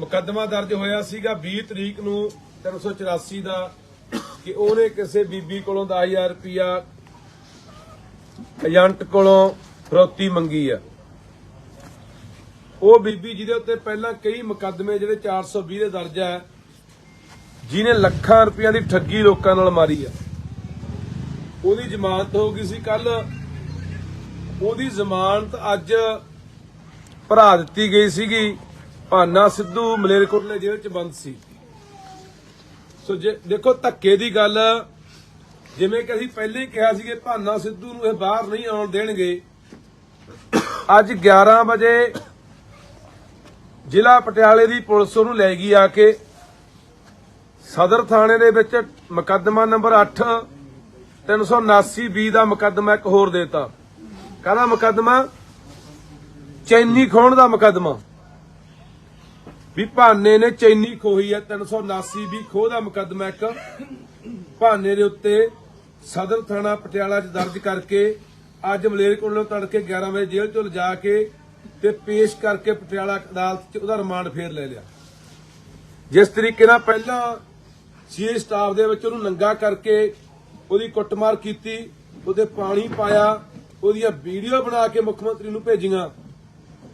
ਮੁਕੱਦਮਾ ਦਰਜ ਹੋਇਆ ਸੀਗਾ 20 ਤਰੀਕ ਨੂੰ 384 ਦਾ ਕਿ ਉਹਨੇ ਕਿਸੇ ਬੀਬੀ ਕੋਲੋਂ 10000 ਰੁਪਇਆ ਏਜੰਟ ਕੋਲੋਂ ਫਰੋਤੀ ਮੰਗੀ ਆ। ਉਹ ਬੀਬੀ ਜਿਹਦੇ ਉੱਤੇ ਪਹਿਲਾਂ ਕਈ ਮੁਕੱਦਮੇ ਜਿਹੜੇ 420 ਦੇ ਦਰਜ ਹੈ ਜਿਹਨੇ ਲੱਖਾਂ ਰੁਪਈਆ ਦੀ ਠੱਗੀ ਲੋਕਾਂ ਨਾਲ ਮਾਰੀ ਆ। ਉਹਦੀ ਜ਼ਮਾਨਤ ਹੋ ਗਈ ਸੀ ਕੱਲ ਉਹਦੀ ਜ਼ਮਾਨਤ ਅੱਜ ਭਰਾ ਦਿੱਤੀ ਗਈ ਸੀਗੀ। ਭਾਨਾ ਸਿੱਧੂ ਮਲੇਰਕੋਟਲੇ ਜੇਲ੍ਹ ਚ ਬੰਦ ਸੀ। ਸੋ ਜੇ, ਦੇਖੋ ਧੱਕੇ ਦੀ ਗੱਲ, ਜਿਵੇਂ ਕਿ ਅਸੀਂ ਪਹਿਲੇ ਹੀ ਕਿਹਾ ਸੀ ਕਿ ਭਾਨਾ ਸਿੱਧੂ ਨੂੰ ਇਹ ਬਾਹਰ ਨਹੀਂ ਆਉਣ ਦੇਣਗੇ। ਅੱਜ 11 ਵਜੇ ਜ਼ਿਲ੍ਹਾ ਪਟਿਆਲੇ ਦੀ ਪੁਲਿਸ ਉਹਨੂੰ ਲੈ ਗਈ ਆ ਕੇ। ਸਦਰ ਥਾਣੇ ਦੇ ਵਿੱਚ ਮੁਕੱਦਮਾ ਨੰਬਰ 8 379 ਬੀ ਦਾ ਮੁਕੱਦਮਾ ਇੱਕ ਹੋਰ ਦੇਤਾ। ਕਾਹਦਾ ਮੁਕੱਦਮਾ? ਚੈਨੀ ਖੋਣ ਦਾ ਮੁਕੱਦਮਾ। ਵੀ ਭਾਨੇ ਨੇ ਚੈਨੀ ਖੋਹੀ ਹੈ 379 ਵੀ ਖੋਹ ਦਾ ਮੁਕੱਦਮਾ ਇੱਕ। ਭਾਨੇ ਦੇ ਉੱਤੇ ਸਦਰ ਥਾਣਾ ਪਟਿਆਲਾ 'ਚ ਦਰਜ ਕਰਕੇ ਅੱਜ ਮਲੇਰਕੋਟਲੋਂ ਤੜਕੇ 11 ਵਜੇ ਜੇਲ੍ਹ ਤੋਂ ਲਿਜਾ ਕੇ ਤੇ ਪੇਸ਼ ਕਰਕੇ ਪਟਿਆਲਾ ਅਦਾਲਤ 'ਚ ਉਹਦਾ ਰਿਮਾਂਡ ਫੇਰ ਲੈ ਲਿਆ। ਜਿਸ ਤਰੀਕੇ ਨਾਲ ਪਹਿਲਾਂ ਸੀਏ ਸਟਾਫ ਦੇ ਵਿੱਚ ਉਹਨੂੰ ਨੰਗਾ ਕਰਕੇ ਉਹਦੀ ਕੁੱਟਮਾਰ ਕੀਤੀ, ਉਹਦੇ ਪਾਣੀ ਪਾਇਆ, ਉਹਦੀਆਂ ਵੀਡੀਓ ਬਣਾ ਕੇ ਮੁੱਖ ਮੰਤਰੀ ਨੂੰ ਭੇਜੀਆਂ।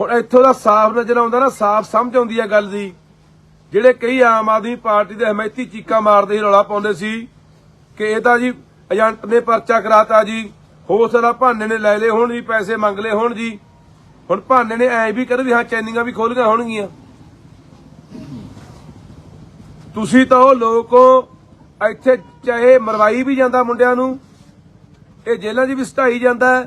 ਹੁਣ ਇੱਥੋਂ ਦਾ ਸਾਫ਼ ਨਜ਼ਰ ਆਉਂਦਾ ਨਾ, ਸਾਫ਼ ਸਮਝ ਆਉਂਦੀ ਹੈ ਗੱਲ ਦੀ। ਜਿਹੜੇ ਕਈ ਆਮ ਆਦਮੀ ਪਾਰਟੀ ਦੇ ਹਮਾਇਤੀ ਚੀਕਾਂ ਮਾਰਦੇ ਹੀ ਰੌਲਾ ਪਾਉਂਦੇ ਸੀ ਕਿ ਇਹ ਤਾਂ ਜੀ ਏਜੰਟ ਨੇ ਪਰਚਾ ਕਰਾਤਾ ਜੀ ਹੋ ਸਕਦਾ ਭਾਨੇ ਨੇ ਲੈ ਲਏ ਹੋਣ ਜੀ, ਪੈਸੇ ਮੰਗ ਲਏ ਹੋਣ ਜੀ। ਹੁਣ ਭਾਨੇ ਨੇ ਐ ਵੀ ਕਰ ਵੀ ਹਾਂ, ਚੈਨਿੰਗਾਂ ਵੀ ਖੋਲੀਆਂ ਹੋਣਗੀਆਂ। ਤੁਸੀਂ ਤਾਂ ਉਹ ਲੋਕੋ ਇੱਥੇ ਚਾਹੇ ਮਰਵਾਈ ਵੀ ਜਾਂਦਾ ਮੁੰਡਿਆਂ ਨੂੰ, ਇਹ ਜੇਲ੍ਹਾਂ 'ਚ ਵੀ ਸਟਾਈ ਜਾਂਦਾ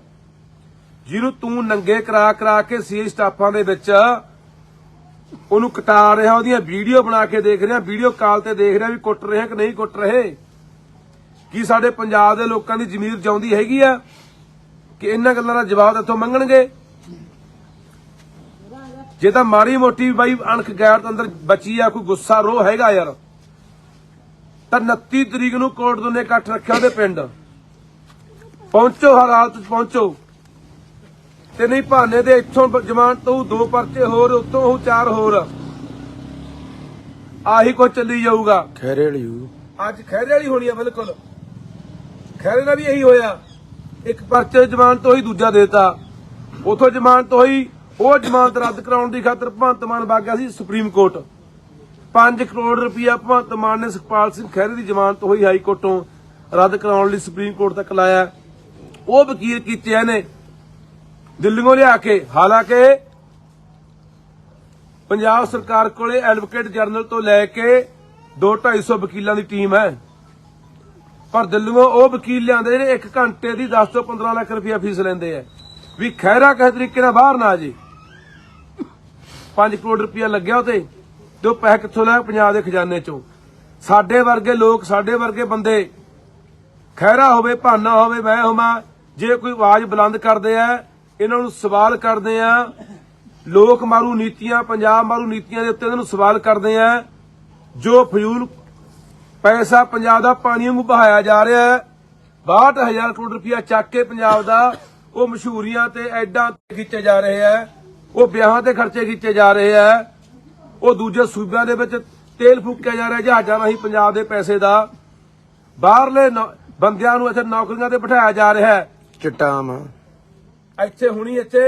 ਜਿਹਨੂੰ ਤੂੰ ਨੰਗੇ ਕਰਾ ਕਰਾ ਕੇ ਸੀ ਸਟਾਫਾਂ ਦੇ ਵਿੱਚ ਉਹਨੂੰ ਕਟਾ ਰਿਹਾ, ਉਹਦੀਆਂ ਵੀਡੀਓ ਬਣਾ ਕੇ ਦੇਖ ਰਿਹਾ, ਵੀਡੀਓ ਕਾਲ ਤੇ ਦੇਖ ਰਿਹਾ ਵੀ ਕੁੱਟ ਰਿਹਾ ਕਿ ਨਹੀਂ ਕੁੱਟ ਰਹੇ। ਕੀ ਸਾਡੇ ਪੰਜਾਬ ਦੇ ਲੋਕਾਂ ਦੀ ਜ਼ਮੀਰ ਜਾਉਂਦੀ ਹੈਗੀ ਆ? ਕਿ ਇਹਨਾਂ ਗੱਲਾਂ ਦਾ ਜਵਾਬ ਇੱਥੋਂ ਮੰਗਣਗੇ? ਜੇ ਤਾਂ ਮਾੜੀ ਮੋਟੀ ਬਾਈ ਅਣਖ ਗੈਰ ਅੰਦਰ ਬਚੀ ਆ, ਕੋਈ ਗੁੱਸਾ ਰੋ ਹੈਗਾ ਯਾਰ। ਤਾਂ 29 ਤਰੀਕ ਨੂੰ ਕੋਰਟ ਦੋਨੇ ਇਕੱਠ ਰੱਖਿਆ ਉਹਦੇ ਪਿੰਡ। ਪਹੁੰਚੋ ਹਰ ਹਾਲਤ 'ਚ ਪਹੁੰਚੋ। ਤੇ ਨਹੀਂ ਭਾਨੇ ਦੇ ਇੱਥੋਂ ਜ਼ਮਾਨਤ ਤੋਂ ਦੋ ਪਰਚੇ ਹੋਰ ਉੱਤੋਂ ਉਹ ਚਾਰ ਹੋਰ। ਆਹੀ ਕੁਝ ਚੱਲੀ ਜਾਊਗਾ। ਖੈਰੇ ਵਾਲੀ ਅੱਜ ਖੈਰੇ ਵਾਲੀ ਹੋਣੀ ਆ ਬਿਲਕੁਲ। ਖੈਰੇ ਨਾਲ ਵੀ ਇਹੀ ਹੋਇਆ। ਇੱਕ ਪਰਚੇ ਜ਼ਮਾਨਤ ਹੋਈ ਦੂਜਾ ਦੇਤਾ। ਉਥੋਂ ਜ਼ਮਾਨਤ ਹੋਈ ਉਹ ਜ਼ਮਾਨਤ ਰੱਦ ਕਰਾਉਣ ਦੀ ਖਾਤਰ ਭਗਵੰਤ ਮਾਨ ਬਾਗਾ ਸੀ ਸੁਪਰੀਮ ਕੋਰਟ। 5 ਕਰੋੜ ਰੁਪਇਆ ਭਗਵੰਤ ਮਾਨ ਨੇ ਸੁਖਪਾਲ ਸਿੰਘ ਖਹਿਰੇ ਦੀ ਜ਼ਮਾਨਤ ਹੋਈ ਹਾਈ ਕੋਰਟੋਂ ਰੱਦ ਕਰਾਉਣ ਲਈ ਸੁਪਰੀਮ ਕੋਰਟ ਤੱਕ ਲਾਇਆ। ਉਹ ਵਕੀਲ ਕੀਤੇ ਇਹਨੇ। ਦਿੱਲੀੋਂ ਲਿਆ ਕੇ, ਹਾਲਾਂਕਿ ਪੰਜਾਬ ਸਰਕਾਰ ਕੋਲੇ ਐਡਵੋਕੇਟ ਜਨਰਲ ਤੋਂ ਲੈ ਕੇ 2-250 ਵਕੀਲਾਂ ਦੀ ਟੀਮ ਹੈ। ਪਰ ਦਿੱਲੀੋਂ ਉਹ ਵਕੀਲ ਲਿਆਂਦੇ ਜਿਹੜੇ 1 ਘੰਟੇ ਦੀ 10 ਤੋਂ 15 ਲੱਖ ਰੁਪਇਆ ਫੀਸ ਲੈਂਦੇ ਆ। ਵੀ ਖੈਰਾ ਕਿਸੇ ਤਰੀਕੇ ਨਾਲ ਬਾਹਰ ਨਾ ਆ ਜੇ। 5 ਕਰੋੜ ਰੁਪਇਆ ਲੱਗਿਆ ਉਤੇ ਤੇ ਉਹ ਪੈਸੇ ਕਿੱਥੋਂ ਲਿਆ ਪੰਜਾਬ ਦੇ ਖਜ਼ਾਨੇ ਚੋਂ। ਸਾਡੇ ਵਰਗੇ ਲੋਕ, ਸਾਡੇ ਵਰਗੇ ਬੰਦੇ, ਖੈਰਾ ਹੋਵੇ, ਭਾਨਾ ਹੋਵੇ, ਮੈਂ ਹੋਵਾਂ, ਜੇ ਕੋਈ ਆਵਾਜ਼ ਬੁਲੰਦ ਕਰਦੇ ਆ ਇਹਨਾਂ ਨੂੰ ਸਵਾਲ ਕਰਦੇ ਆ। ਲੋਕ ਮਾਰੂ ਨੀਤੀਆਂ, ਪੰਜਾਬ ਮਾਰੂ ਨੀਤੀਆਂ ਦੇ ਉੱਤੇ ਇਹਨਾਂ ਨੂੰ ਸਵਾਲ ਕਰਦੇ ਆ। ਜੋ ਫਜ਼ੂਲ ਪੈਸਾ ਪੰਜਾਬ ਦਾ ਪਾਣੀ ਵਾਂਗੂ ਬਹਾਇਆ ਜਾ ਰਿਹਾ ਹੈ 62000 ਕਰੋੜ ਰੁਪਇਆ ਚੱਕ ਕੇ ਪੰਜਾਬ ਦਾ ਉਹ ਮਸ਼ਹੂਰੀਆਂ ਤੇ ਐਡਾਂ ਤੇ ਖਿੱਚੇ ਜਾ ਰਹੇ ਆ ਉਹ ਵਿਆਹਾਂ ਤੇ ਖਰਚੇ ਕੀਤੇ ਜਾ ਰਹੇ ਆ ਉਹ ਦੂਜੇ ਸੂਬਿਆਂ ਦੇ ਵਿੱਚ ਤੇਲ ਫੂਕਿਆ ਜਾ ਰਿਹਾ, ਜਹਾਜ਼ਾਂ ਰਾਹੀਂ ਪੰਜਾਬ ਦੇ ਪੈਸੇ ਦਾ। ਬਾਹਰਲੇ ਬੰਦਿਆਂ ਨੂੰ ਇੱਥੇ ਨੌਕਰੀਆਂ ਤੇ ਬਿਠਾਇਆ ਜਾ ਰਿਹਾ ਹੈ। ਚਿੱਟਾ ਇੱਥੇ ਹੁਣੀ ਇੱਥੇ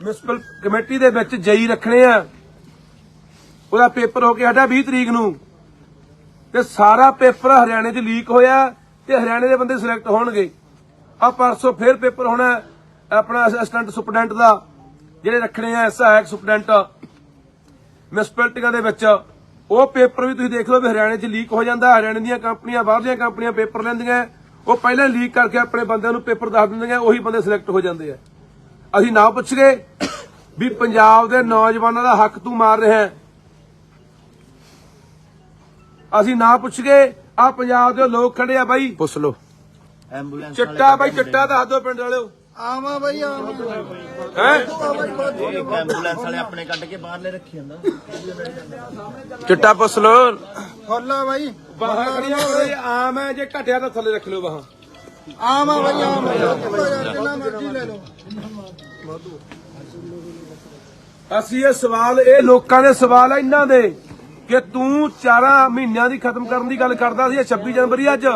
ਮਿਊਨਿਸਪਲ ਕਮੇਟੀ ਦੇ ਵਿੱਚ ਜਈ ਰੱਖਣੇ ਆ। ਉਹਦਾ ਪੇਪਰ ਹੋ ਕੇ ਹਟਾ 20 ਤਰੀਕ ਨੂੰ। ਤੇ ਸਾਰਾ ਪੇਪਰ ਹਰਿਆਣੇ 'ਚ ਲੀਕ ਹੋਇਆ ਤੇ ਹਰਿਆਣੇ ਦੇ ਬੰਦੇ ਸਿਲੈਕਟ ਹੋਣਗੇ। ਆ ਪਰਸੋਂ ਫੇਰ ਪੇਪਰ ਹੋਣਾ ਆਪਣਾ ਅਸਿਸਟੈਂਟ ਸੁਪਰਡੈਂਟ ਦਾ, ਜਿਹੜੇ ਰੱਖਣੇ ਆ ਸਹਾਇਕ ਸੁਪਰਡੈਂਟ ਮਿਊਨਿਸਪੈਲਿਟੀਆਂ ਦੇ ਵਿੱਚ। ਉਹ ਪੇਪਰ ਵੀ ਤੁਸੀਂ ਦੇਖ ਲਓ ਵੀ ਹਰਿਆਣੇ 'ਚ ਲੀਕ ਹੋ ਜਾਂਦਾ, ਹਰਿਆਣੇ ਦੀਆਂ ਕੰਪਨੀਆਂ, ਬਾਹਰਲੀਆਂ ਕੰਪਨੀਆਂ ਪੇਪਰ ਲੈਂਦੀਆਂ। ਉਹ ਪਹਿਲਾਂ ਲੀਕ ਕਰਕੇ ਆਪਣੇ ਬੰਦਿਆਂ ਨੂੰ ਪੇਪਰ ਦੱਸ ਦਿੰਦੀਆਂ, ਉਹੀ ਬੰਦੇ ਸਿਲੈਕਟ ਹੋ ਜਾਂਦੇ ਆ। ਅਸੀਂ ਨਾ ਪੁੱਛ ਗਏ ਵੀ ਪੰਜਾਬ ਦੇ ਨੌਜਵਾਨਾਂ ਦਾ ਹੱਕ ਤੂੰ ਮਾਰ ਰਿਹਾ ਹੈ। ਅਸੀਂ ਨਾ ਪੁੱਛ ਗਏ ਆ ਪੰਜਾਬ ਦੇ ਲੋਕ ਖੜੇ ਆ ਬਾਈ। ਪੁੱਛ ਲੋ ਐਂਬੂਲੈਂਸ ਚਿੱਟਾ ਬਾਈ ਚਿੱਟਾ ਦੱਸ ਦਿਓ ਪਿੰਡ ਵਾਲਿਓ। ਆਵਾ ਬਈ ਆਵਾ। ਹੈ? ਇੱਕ ਐਂਬੂਲੈਂਸ ਵਾਲੇ ਆਪਣੇ ਕੱਢ ਕੇ ਬਾਹਰਲੇ ਰੱਖੀ ਹੁੰਦਾ ਚਿੱਟਾ ਪੁੱਛ ਲੋ ਖੋਲਾ ਬਾਈ। ਬਾਹਾਂ ਖੜੀਆਂ ਹੋ ਰਹੀ ਆਮ ਹੈ ਜੇ ਘਟਿਆ ਤਾਂ ਥੱਲੇ ਰੱਖ ਲਿਓ ਬਾਹਾਂ। ਆਵਾ ਬਈ ਆਵਾ ਜਿੰਨਾ ਮਰਜ਼ੀ ਲੈ ਲਓ। ਅਸੀਂ ਇਹ ਸਵਾਲ ਇਹ ਲੋਕਾਂ ਦੇ ਸਵਾਲ ਆ ਇਹਨਾਂ ਦੇ ਕਿ ਤੂੰ 4 ਮਹੀਨਿਆਂ ਦੀ ਖਤਮ ਕਰਨ ਦੀ ਗੱਲ ਕਰਦਾ ਸੀ ਇਹ 26 ਜਨਵਰੀ ਅੱਜ।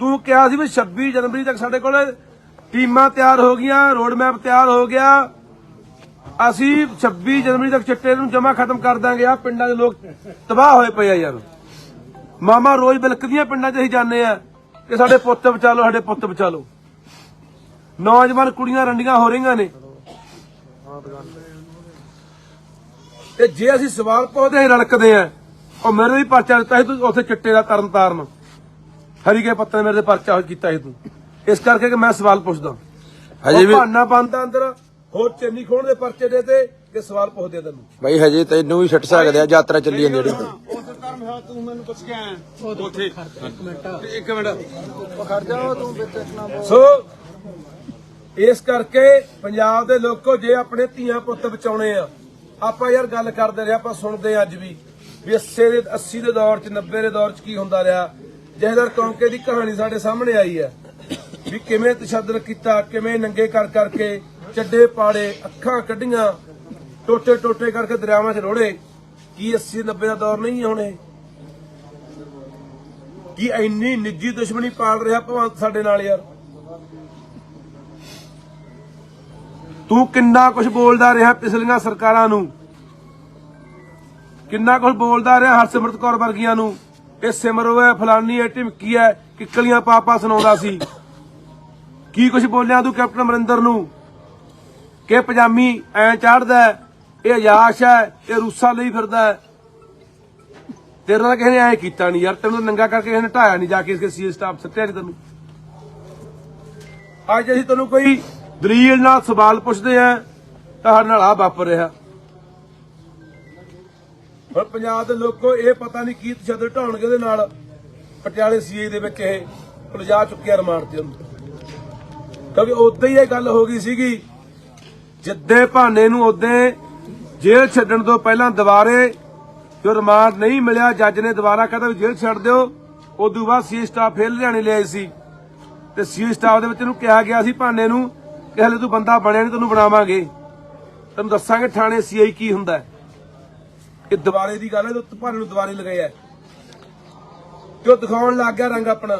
ਤੂੰ ਕਿਹਾ ਸੀ ਵੀ 26 ਜਨਵਰੀ ਤੱਕ ਸਾਡੇ ਕੋਲ ਟੀਮਾਂ ਤਿਆਰ ਹੋ ਗਈਆਂ ਰੋਡ ਮੈਪ ਤਿਆਰ ਹੋ ਗਿਆ। ਅਸੀਂ 26 ਜਨਵਰੀ ਤੱਕ ਚਿੱਟੇ ਨੂੰ ਜਮਾ ਖਤਮ ਕਰ ਦਾਂਗੇ। ਆ ਪਿੰਡਾਂ ਦੇ ਲੋਕ ਤਬਾਹ ਹੋਏ ਪਏ ਆ ਯਾਰ। ਮਾਮਾ ਰੋਜ਼ ਬਿਲਕਦੀਆਂ ਪਿੰਡਾਂ 'ਚ ਅਸੀਂ ਜਾਂਦੇ ਆ। ਕਿ ਸਾਡੇ ਪੁੱਤ ਬਚਾ ਲਓ ਸਾਡੇ ਪੁੱਤ ਬਚਾ ਲਓ। ਨੌਜਵਾਨ ਕੁੜੀਆਂ ਰੰਡੀਆਂ ਹੋ ਰਹੀਆਂ ਨੇ। ਤੇ ਜੇ ਅਸੀਂ ਸਵਾਲ ਪੁੱਛਦੇ ਹਾਂ ਰੜਕਦੇ ਆ ਉਹ ਮੇਰੇ ਵੀ ਪਰਚਾ ਦਿੱਤਾ ਸੀ ਤੂੰ ਉੱਥੇ ਚਿੱਟੇ ਦਾ ਤਰਨ ਤਾਰਨ। ਹਰੀਕੇ ਪੱਤੇ ਮੇਰੇ ਤੇ ਪਰਚਾ ਕੀਤਾ ਸੀ ਤੂੰ। ਇਸ ਕਰਕੇ ਕਿ ਮੈਂ ਸਵਾਲ ਪੁੱਛਦਾ। ਹਜੇ ਵੀ ਭਾਨਾ ਬੰਦਾ ਅੰਦਰ ਹੋਰ ਚੰਨੀ ਖੋਣ ਦੇ ਪਰਚੇ ਦੇ ਤੇ ਕਿ ਸਵਾਲ ਪੁੱਛਦੇ ਤੈਨੂੰ। ਬਾਈ ਹਜੇ ਤੈਨੂੰ ਵੀ ਛੱਡ ਸਕਦੇ ਆ ਯਾਤਰਾ ਚੱਲੀ ਜਾਂਦੀ ਜਿਹੜੀ। ਉਸ ਧਰਮ ਹੈ ਤੂੰ ਮੈਨੂੰ ਪੁੱਛ ਕੇ ਆਇਆ। ਉੱਥੇ। ਇੱਕ ਮਿੰਟ। ਇੱਕ ਮਿੰਟ। ਖੜ ਜਾ ਤੂੰ ਵਿੱਚ ਨਾ ਬੋਲ। ਸੋ ਇਸ ਕਰਕੇ ਪੰਜਾਬ ਦੇ ਲੋਕੋ ਜੇ ਆਪਣੇ ਧੀਆਂ ਪੁੱਤ ਬਚਾਉਣੇ ਆ ਆਪਾਂ ਯਾਰ ਗੱਲ ਕਰਦੇ ਰਹੇ ਆਪਾਂ ਸੁਣਦੇ ਅੱਜ ਵੀ ਵੀ 80 ਦੇ 80 ਦੇ ਦੌਰ ਚ 90 ਦੇ ਦੌਰ ਚ ਕੀ ਹੁੰਦਾ ਰਿਹਾ। ਜਹਦਰ ਕੌਂਕੇ ਦੀ ਕਹਾਣੀ ਸਾਡੇ ਸਾਹਮਣੇ ਆਈ ਹੈ ਵੀ ਕਿਵੇਂ ਤਸ਼ੱਦਦ ਕੀਤਾ ਕਿਵੇਂ ਨੰਗੇ ਕਰ ਕਰਕੇ ਚੱਡੇ ਪਾੜੇ ਅੱਖਾਂ ਕੱਢੀਆਂ ਟੋਟੇ ਟੋਟੇ ਕਰਕੇ ਦਰਿਆਵਾਂ 'ਚ ਰੋੜੇ। ਕੀ 80 90 ਦਾ ਦੌਰ ਨਹੀਂ ਹੈ ਹੁਣ? ਇਹ ਕੀ ਇੰਨੀ ਨਿੱਜੀ ਦੁਸ਼ਮਣੀ ਪਾਲ ਰਿਹਾ ਭਗਵੰਤ ਸਾਡੇ ਨਾਲ ਯਾਰ? ਤੂੰ ਕਿੰਨਾ ਕੁਝ ਬੋਲਦਾ ਰਿਹਾ ਪਿਛਲੀਆਂ ਸਰਕਾਰਾਂ ਨੂੰ? ਕਿੰਨਾ ਕੁਝ ਬੋਲਦਾ ਰਿਹਾ ਹਰਸਿਮਰਤ ਕੌਰ ਵਰਗੀਆਂ ਨੂੰ? ਇਹ ਸਿਮਰੋ ਹੈ ਫਲਾਨੀ ਹੈ ਢਿਮਕੀ ਹੈ ਕਿੱਕਲੀਆਂ ਪਾਪਾ ਸੁਣਾਉਂਦਾ ਸੀ। ਕੀ ਕੁਝ ਬੋਲਿਆ ਤੂੰ ਕੈਪਟਨ ਅਮਰਿੰਦਰ ਨੂੰ? ਕਿ ਪਜਾਮੀ ਐ ਚਾੜਦਾ ਇਹ ਆਯਾਸ਼ ਹੈ, ਇਹ ਰੂਸਾ ਲਈ ਫਿਰਦਾ ਹੈ। ਤੇਰੇ ਨਾਲ ਕਿਸੇ ਨੇ ਐ ਕੀਤਾ ਨਹੀਂ ਯਾਰ, ਤੈਨੂੰ ਨੰਗਾ ਕਰਕੇ ਕਿਸੇ ਨੇ ਢਾਇਆ ਨਹੀਂ ਜਾ ਕੇ ਇਸਕੇ ਸੀ ਸਟਾਫ ਸੱਤਿਆ ਨਹੀਂ ਤੈਨੂੰ। ਅੱਜ ਅਸੀਂ ਤੈਨੂੰ ਕੋਈ ਦਲੀਲ ਨਾਲ ਸਵਾਲ ਪੁੱਛਦੇ ਆ ਤਾਂ ਨਾਲ ਆ ਵਾਪਰ ਰਿਹਾ। ਹੁਣ ਪੰਜਾਬ ਦੇ ਲੋਕੋ ਇਹ ਪਤਾ ਨਹੀਂ ਕੀ ਤਸ਼ੱਦਦ ਢਾਉਣਗੇ ਉਹਦੇ ਨਾਲ। ਪਟਿਆਲੇ ਸੀਏ ਦੇ ਵਿੱਚ ਇਹ ਉਲਝਾ ਚੁੱਕਿਆ ਰਿਮਾਂਡ ਤੇ ਉਹਨੂੰ। ਕਿਉਂਕਿ ਉਦੋਂ ਹੀ ਇਹ ਗੱਲ ਹੋ ਗਈ ਸੀਗੀ, ਜਿੱਦੇ ਭਾਨੇ ਨੂੰ ਉਦੋਂ ਜੇਲ੍ਹ ਛੱਡਣ ਤੋਂ ਪਹਿਲਾਂ ਦੁਬਾਰੇ ਜੋ ਰਿਮਾਂਡ ਨਹੀਂ ਮਿਲਿਆ ਜੱਜ ਨੇ ਦੁਬਾਰਾ ਕਹਿੰਦਾ ਵੀ ਜੇਲ੍ਹ ਛੱਡ ਦਿਓ। ਉਦੋਂ ਬਾਅਦ ਸੀ ਸਟਾਫ ਫੇਰ ਲਿਆਣੇ ਲਿਆਏ ਸੀ। ਤੇ ਸੀ ਸਟਾਫ ਦੇ ਵਿੱਚ ਇਹਨੂੰ ਕਿਹਾ ਗਿਆ ਸੀ ਭਾਨੇ ਨੂੰ ਕਿ ਹਲੇ ਤੂੰ ਬੰਦਾ ਬਣਿਆ ਨਹੀਂ ਤੈਨੂੰ ਬਣਾਵਾਂਗੇ। ਤੈਨੂੰ ਦੱਸਾਂਗੇ ਥਾਣੇ ਸੀਆਈ ਕੀ ਹੁੰਦਾ ਇਹ ਦੁਬਾਰੇ ਦੀ ਗੱਲ ਹੈ ਤੇ ਭਾਨੇ ਨੂੰ ਦੁਬਾਰੇ ਲਗਾਇਆ ਉਹ ਦਿਖਾਉਣ ਲੱਗ ਗਿਆ ਰੰਗ ਆਪਣਾ।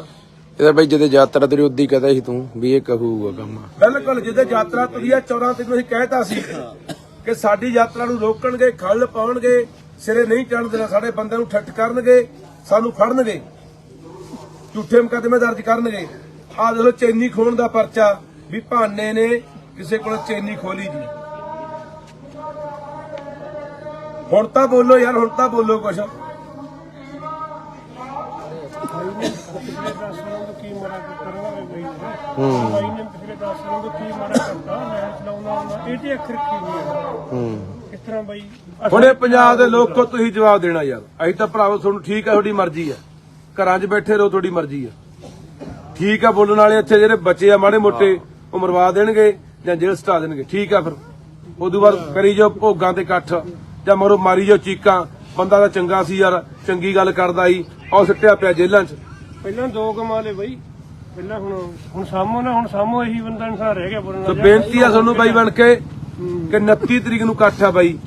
ਇਹਦਾ ਬਾਈ ਜਦੋਂ ਯਾਤਰਾ ਤੇਰੀ ਉਦੀ ਕਹਦਾ ਸੀ ਤੂੰ ਵੀ ਇਹ ਕਹੂਗਾ ਕੰਮ। ਬਿਲਕੁਲ ਜਿਹਦੇ ਯਾਤਰਾ ਤੁਰੀ ਆ 14 ਤਰੀਕ ਨੂੰ ਅਸੀਂ ਕਹਿਤਾ ਸੀ। ਕਿ ਸਾਡੀ ਯਾਤਰਾ ਨੂੰ ਰੋਕਣਗੇ, ਖੱਲ ਪਾਉਣਗੇ, ਸਿਰੇ ਨਹੀਂ ਚੜਨ ਦੇਣਾ, ਸਾਡੇ ਬੰਦਿਆਂ ਨੂੰ ਠੱਠ ਕਰਨਗੇ, ਸਾਨੂੰ ਫੜਨਗੇ, ਝੂਠੇ ਮੁਕੱਦਮੇ ਦਰਜ ਕਰਨਗੇ। ਆਹ ਦੇਖੋ ਚੈਨੀ ਖੋਣ ਦਾ ਪਰਚਾ ਵੀ ਭਾਨੇ ਨੇ ਕਿਸੇ ਕੋਲ ਚੈਨੀ ਖੋਲੀ ਜੀ। ਹੁਣ ਤਾਂ ਬੋਲੋ ਯਾਰ, ਹੁਣ ਤਾਂ ਬੋਲੋ ਕੁਛ ਪਿਛਲੇ 10 ਸਾਲਾਂ ਤੋਂ ਕੀ ਮਾੜਾ ਕਰਵਾ ਬਈ ਹੂੰ। ਬਾਈ ਨੇ ਪਿਛਲੇ 10 ਸਾਲਾਂ ਤੋਂ ਕੀ ਮਾੜਾ ਕਰਤਾ ਮੈਂ ਚਲਾਉਂਦਾ ਹੁੰਦਾ ਇਹ ਤੇ ਅੱਖਰ ਕੀ ਨਹੀਂ ਹੈ ਹੂੰ ਕਿਸ ਤਰ੍ਹਾਂ ਬਾਈ ਹੁਣੇ ਪੰਜਾਬ ਦੇ ਲੋਕੋ ਤੁਸੀਂ ਜਵਾਬ ਦੇਣਾ ਯਾਰ। ਅਸੀਂ ਤਾਂ ਭਰਾਵੋ ਤੁਹਾਨੂੰ ਠੀਕ ਹੈ ਤੁਹਾਡੀ ਮਰਜ਼ੀ ਹੈ ਘਰਾਂ 'ਚ ਬੈਠੇ ਰਹੋ ਤੁਹਾਡੀ ਮਰਜ਼ੀ ਹੈ ਠੀਕ ਆ ਬੋਲਣ ਵਾਲੇ ਇੱਥੇ ਜਿਹੜੇ ਬੱਚੇ ਆ ਮਾੜੇ ਮੋਟੇ ਉਹ ਮਰਵਾ ਦੇਣਗੇ ਜਾਂ ਜੇਲ੍ਹ ਸਟਾ ਦੇਣਗੇ। ਠੀਕ ਆ ਫਿਰ। ਉਦੋਂ ਬਾਅਦ ਕਰੀ ਜੋ ਭੋਗਾਂ ਤੇ ਇਕੱਠ। ਜਾਂ ਮਰੋ ਮਾਰੀ ਜੋ ਚੀਕਾਂ। ਬੰਦਾ ਤਾਂ ਚੰਗਾ ਸੀ ਯਾਰ ਚੰਗੀ ਗੱਲ ਕਰਦਾ ਸੀ। ਉਹ ਸਿੱਟਿਆ ਪਿਆ ਜੇਲ੍ਹਾਂ 'ਚ। ਪਹਿਲਾਂ ਦੋ ਕਮਾ ਲਏ ਬਈ। ਪਹਿਲਾਂ ਹੁਣ ਹੁਣ ਸਾਮੋ ਨਾ ਹੁਣ ਸਾਮੋ ਇਹੀ ਬੰਦਾ ਇਨਸਾਨ ਰਹਿ ਗਿਆ ਬੋਲਣ ਤੇ ਬੇਨਤੀ ਆ ਤੁਹਾਨੂੰ ਬਾਈ ਬਣ ਕੇ ਕਿ 29 ਤਰੀਕ ਨੂੰ ਇਕੱਠ ਆ ਬਾਈ।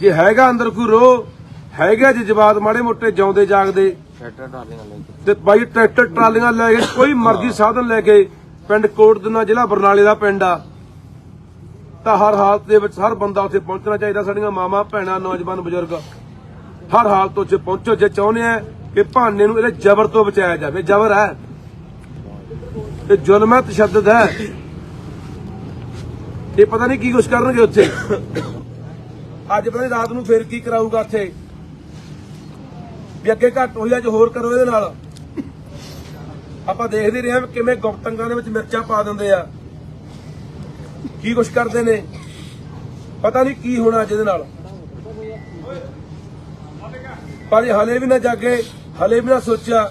ਜੇ ਹੈਗਾ ਅੰਦਰ ਕੋਈ ਰੋ ਹੈਗਾ ਜੇ ਜਵਾਦ ਮਾੜੇ ਮੋਟੇ ਜਿਉਂਦੇ ਜਾਗਦੇ। ਤੇ ਬਾਈ ਟਰੈਕਟਰ ਟਰਾਲੀਆਂ ਲੈ ਕੇ ਕੋਈ ਮਰਜ਼ੀ ਸਾਧਨ ਲੈ ਕੇ ਪਿੰਡ ਕੋਟਦਨਾ ਜ਼ਿਲ੍ਹਾ ਬਰਨਾਲੇ ਦਾ ਪਿੰਡ ਆ। ਤਾਂ ਹਰ ਹਾਲਤ ਦੇ ਵਿੱਚ ਹਰ ਬੰਦਾ ਉੱਥੇ ਪਹੁੰਚਣਾ ਚਾਹੀਦਾ ਸਾਡੀਆਂ ਮਾਵਾਂ ਭੈਣਾਂ ਨੌਜਵਾਨ ਬਜ਼ੁਰਗ। ਹਰ ਹਾਲਤ ਉੱਥੇ ਪਹੁੰਚੋ ਜੇ ਚਾਹੁੰਦੇ ਆ ਕਿ ਭਾਨੇ ਨੂੰ ਇਹਦੇ ਜ਼ਬਰ ਤੋਂ ਬਚਾਇਆ ਜਾਵੇ। ਜ਼ਬਰ ਹੈ। ਇਹ ਜ਼ੁਲਮ ਹੈ ਤਸ਼ੱਦਦ ਹੈ। ਇਹ ਪਤਾ ਨਹੀਂ ਕੀ ਕੁਛ ਕਰਨਗੇ ਉੱਥੇ। ਅੱਜ ਪਤਾ ਨਹੀਂ ਰਾਤ ਨੂੰ ਫੇਰ ਕੀ ਕਰਾਊਗਾ ਉੱਥੇ ਵੀ ਅੱਗੇ ਘੱਟ ਹੋਈ, ਅੱਜ ਹੋਰ ਕਰੋ ਇਹਦੇ ਨਾਲ। ਆਪਾਂ ਦੇਖਦੇ ਰਹੇ ਹਾਂ ਵੀ ਕਿਵੇਂ ਗੁਪਤੰਗਾਂ ਦੇ ਵਿੱਚ ਮਿਰਚਾਂ ਪਾ ਦਿੰਦੇ ਆ। ਕੀ ਕੁਛ ਕਰਦੇ ਨੇ। ਪਤਾ ਨਹੀਂ ਕੀ ਹੋਣਾ ਅੱਜ ਇਹਦੇ ਨਾਲ। ਪਰ ਹਲੇ ਵੀ ਨਾ ਜਾਗੇ, ਹਲੇ ਵੀ ਨਾ ਸੋਚਿਆ।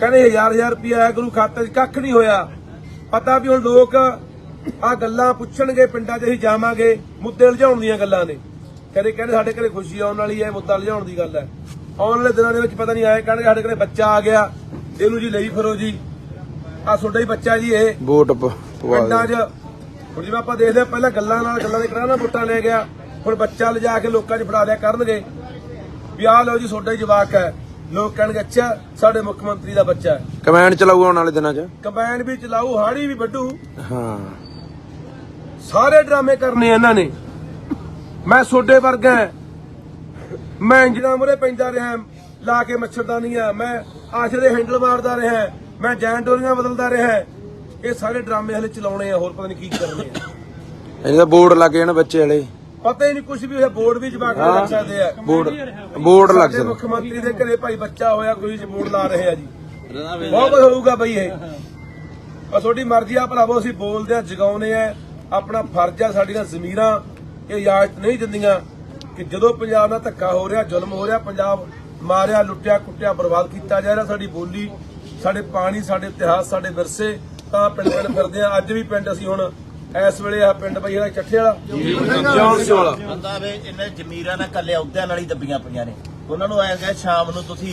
ਕਹਿੰਦੇ ਹਜ਼ਾਰ ਹਜ਼ਾਰ ਰੁਪਇਆ ਆਇਆ ਗੁਰੂ ਖਾਤੇ 'ਚ ਕੱਖ ਨਹੀਂ ਹੋਇਆ। ਪਤਾ ਵੀ ਹੁਣ ਲੋਕ ਆ ਗੱਲਾਂ ਪੁੱਛਣਗੇ ਪਿੰਡਾਂ 'ਚ ਅਸੀਂ ਜਾਵਾਂਗੇ ਮੁੱਦੇ ਲਿਜਾਉਣ ਦੀਆਂ ਗੱਲਾਂ ਨੇ। ਕਦੇ ਕਹਿੰਦੇ ਸਾਡੇ ਘਰੇ ਖੁਸ਼ੀ ਆਉਣ ਵਾਲੀ ਹੈ ਮੁੱਦਾ ਲਿਜਾਉਣ ਦੀ ਗੱਲ ਹੈ। ਆਉਣ ਵਾਲੇ ਦਿਨਾਂ ਦੇ ਵਿੱਚ ਪਤਾ ਨਹੀਂ ਆਏ ਕਹਿਣਗੇ ਸਾਡੇ ਘਰੇ ਬੱਚਾ ਆ ਗਿਆ ਇਹਨੂੰ ਜੀ ਲਈ ਫਿਰੋ ਜੀ। ਆ ਤੁਹਾਡਾ ਹੀ ਬੱਚਾ ਜੀ ਇਹ। ਵੋਟ ਪਿੰਡਾਂ 'ਚ ਹੁਣ ਜਿਵੇਂ ਆਪਾਂ ਦੇਖਦੇ ਪਹਿਲਾਂ ਗੱਲਾਂ ਨਾਲ ਗੱਲਾਂ ਦੇ ਕਰਾਣਾ ਵੋਟਾਂ ਲੈ ਗਿਆ। ਹੁਣ ਬੱਚਾ ਲਿਜਾ ਕੇ ਲੋਕਾਂ 'ਚ ਫੜਾ ਦਿਆ ਕਰਨਗੇ। ਵੀ ਆਹ ਲਓ ਜੀ ਤੁਹਾਡਾ ਹੀ ਜਵਾਕ ਹੈ। ਲੋਕ ਕਹਿਣਗੇ ਅੱਛਾ ਸਾਡੇ ਮੁੱਖ ਮੰਤਰੀ ਦਾ ਬੱਚਾ ਹੈ। ਕਮੈਂਡ ਚਲਾਊ ਆਉਣ ਵਾਲੇ ਦਿਨਾਂ 'ਚ? ਕੰਬਾਈਨ ਵੀ ਚਲਾਊ ਹਾੜੀ ਵੀ ਵੱਢੂ। ਹਾਂ। ਸਾਰੇ ਡਰਾਮੇ ਕਰਨੇ ਇਹਨਾਂ ਨੇ। ਮੈਂ ਸੋਡੇ ਵਰਗਾ ਹਾਂ। ਮੈਂ ਇੰਜਣਾ ਮੁਰੇ ਪੈਂਦਾ ਰਿਹਾ ਲਾ ਕੇ ਮੱਛਰਦਾਨੀਆਂ ਮੈਂ ਆਸ਼ਰੇ ਹੈਂਡਲ ਮਾਰਦਾ ਰਿਹਾ ਮੈਂ ਜੈਨ ਡੋਰੀਆਂ ਬਦਲਦਾ ਰਿਹਾ ਇਹ ਸਾਰੇ ਡਰਾਮੇ ਹਲੇ ਚਲਾਉਣੇ ਆ ਹੋਰ ਪਤਾ ਨਹੀਂ ਕੀ ਕਰਨੇ ਆ। ਇਹਦਾ ਬੋਰਡ ਲੱਗ ਜਾਣ ਬੱਚੇ ਵਾਲੇ ਪਤਾ ਹੀ ਨਹੀਂ ਕੁਝ ਵੀ ਹੋਇਆ ਬੋਰਡ ਵੀ ਜਵਾਕ ਨੂੰ ਲੱਗ ਸਕਦੇ ਆ। ਬੋਰਡ ਬੋਰਡ ਲੱਗ ਸਾਡੇ ਸਕਦਾ ਮੁੱਖ ਮੰਤਰੀ ਦੇ ਘਰੇ ਭਾਈ ਬੱਚਾ ਹੋਇਆ ਕੋਈ ਬੋਰਡ ਲਾ ਰਹੇ ਆ ਜੀ। ਬਹੁਤ ਕੁਝ ਹੋਊਗਾ ਬਈ ਇਹ। ਆ ਤੁਹਾਡੀ ਮਰਜ਼ੀ ਆ ਭਰਾਵੋ ਅਸੀਂ ਬੋਲਦੇ ਆ ਜਗਾਉਨੇ ਆ। ਆਪਣਾ ਫਰਜ਼ ਆ ਸਾਡੀਆਂ ਜ਼ਮੀਰਾਂ ਇਹ ਇਜਾਜ਼ਤ ਨਹੀਂ ਦਿੰਦੀਆਂ। ਕਿ ਜਦੋਂ ਪੰਜਾਬ ਨਾਲ ਧੱਕਾ ਹੋ ਰਿਹਾ ਜ਼ੁਲਮ ਹੋ ਰਿਹਾ ਪੰਜਾਬ ਮਾਰਿਆ ਲੁੱਟਿਆ ਕੁੱਟਿਆ ਬਰਬਾਦ ਕੀਤਾ ਜਾ ਰਿਹਾ ਸਾਡੀ ਬੋਲੀ ਸਾਡੇ ਪਾਣੀ ਸਾਡੇ ਇਤਿਹਾਸ ਸਾਡੇ ਵਿਰਸੇ ਤਾਂ ਪਿੰਡ ਪਿੰਡ ਫਿਰਦੇ ਆ। ਅੱਜ ਵੀ ਪਿੰਡ ਅਸੀਂ ਹੁਣ ਇਸ ਵੇਲੇ ਆ ਪਿੰਡ ਬਈ ਇਹਦਾ ਚੱਠੇ ਵਾਲਾ। ਬੰਦਾ ਵੇ ਇਹਨੇ ਜ਼ਮੀਰਾਂ ਨਾਲ ਕੱਲੇ ਅਹੁਦਿਆਂ ਨਾਲ ਹੀ ਦੱਬੀਆਂ ਪਈਆਂ ਨੇ। ਉਹਨਾਂ ਨੂੰ ਐਂ ਕਹੇ ਸ਼ਾਮ ਨੂੰ ਤੁਸੀਂ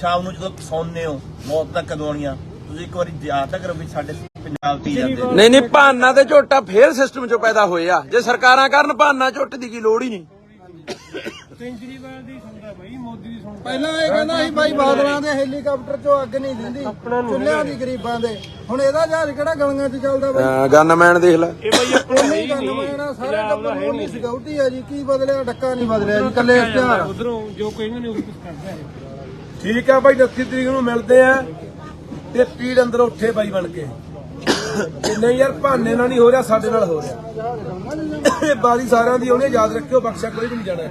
ਸ਼ਾਮ ਨੂੰ ਜਦੋਂ ਸੌਂਦੇ ਹੋ ਮੌਤ ਤੱਕ ਕਦੋਂ ਆਉਣੀਆਂ ਤੁਸੀਂ ਇੱਕ ਵਾਰੀ ਯਾਦ ਤਾਂ ਕਰੋ ਵੀ ਸਾਡੇ ਪੰਜਾਬ ਹੀ ਜਾਂਦੇ। ਨਹੀਂ ਨਹੀਂ ਭਾਨਾ ਤੇ ਝੋਟਾ ਫੇਰ ਸਿਸਟਮ 'ਚੋਂ ਪੈਦਾ ਹੋਏ ਆ। ਜੇ ਸਰਕਾਰਾਂ ਕਰਨ ਭਾਨਾ ਝੋਟ ਦੀ ਕੀ ਲੋੜ ਹੀ ਨਹੀਂ। ਕੇਜਰੀਵਾਲ ਦੀ ਸੁਣਦਾ ਬਈ ਮੋਦੀ ਦੀ ਸੁਣਦਾ ਪਹਿਲਾਂ ਇਹ ਕਹਿੰਦਾ ਸੀ ਬਾਈ ਬਾਦਲਾਂ ਦੇ ਹੈਲੀਕਾਪਟਰ ਚੋਂ ਅੱਗ ਨਹੀਂ ਦਿੰਦੀ ਚੁੱਲ੍ਹਿਆਂ ਦੀ ਗਰੀਬਾਂ ਦੇ। ਹੁਣ ਇਹਦਾ ਜਹਾਜ਼ ਕਿਹੜਾ ਗਲੀਆਂ 'ਚ ਚੱਲਦਾ ਬਾਈ? ਗਨਮੈਨ ਦੇਖ ਲੈ। ਇਹ ਬਈ ਆਪਣਾ ਹੈ ਨਹੀਂ ਹੀ ਗੱਲ ਨਹੀਂ ਮੈਂ ਸਾਰੇ ਟੱਬਰ ਨੂੰ ਨਹੀਂ। ਸਿਕਿਉਰਿਟੀ ਆ ਜੀ ਕੀ ਬਦਲਿਆ ਡੱਕਾ ਨਹੀਂ ਬਦਲਿਆ ਜੀ ਕੱਲੇ ਇਸ਼ਤਿਹਾਰ ਉਧਰੋਂ ਜੋ ਕਹਿੰਦੇ ਨੇ ਉਹ ਕੁਝ ਕਰਦਾ ਹੈ। ਠੀਕ ਆ ਭਾਈ 29 ਤਰੀਕ ਨੂੰ ਮਿਲਦੇ ਆ ਤੇ ਪੀੜ ਅੰਦਰ ਉੱਠੇ ਬਾਈ ਬਣ ਕਿ। ਨਹੀਂ ਯਾਰ ਭਾਨੇ ਨਾਲ ਨਹੀਂ ਹੋ ਰਿਹਾ, ਸਾਡੇ ਨਾਲ ਹੋ ਰਿਹਾ। ਇਹ ਬਾਰੀ ਸਾਰਿਆਂ ਦੀ ਉਹਨੇ ਯਾਦ ਰੱਖਿਓ ਬਖਸ਼ਾ ਕੋਈ ਵੀ ਨਹੀਂ ਜਾਣਾ।